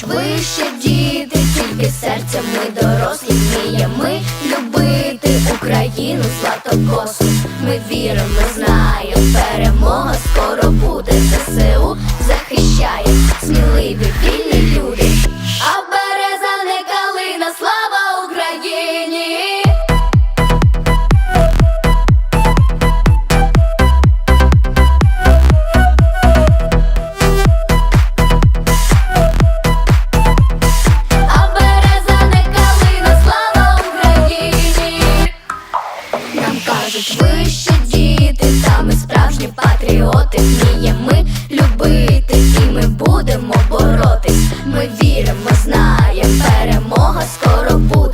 кажуть, ви ще діти, тільки серця ми дорослі вміємо ми любити Україну златокосу. Ми віримо, знаємо, перемога скоро буде. за захищає кажуть, ви ще діти, саме справжні патріоти, вміємо ми любити, і ми будемо боротись. Ми віримо, знаємо, перемога скоро буде.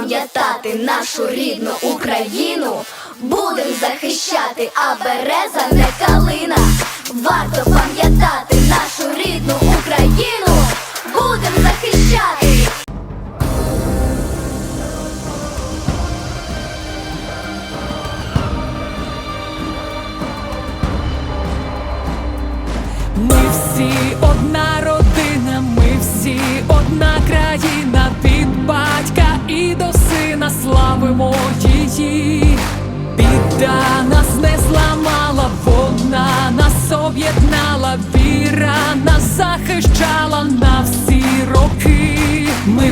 Пам'ятати нашу рідну Україну. Будем захищати, а береза не калина. Варто пам'ятати нашу рідну Україну. Будем захищати. Ми всі одна об'єднала, віра нас захищала на всі роки. Ми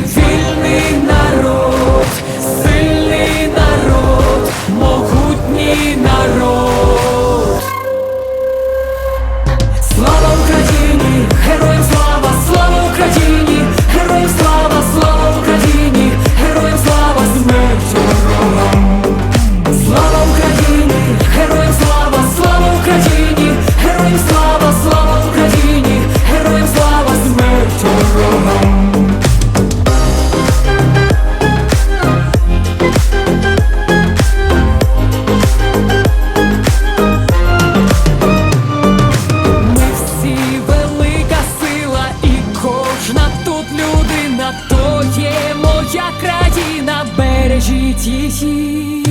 一。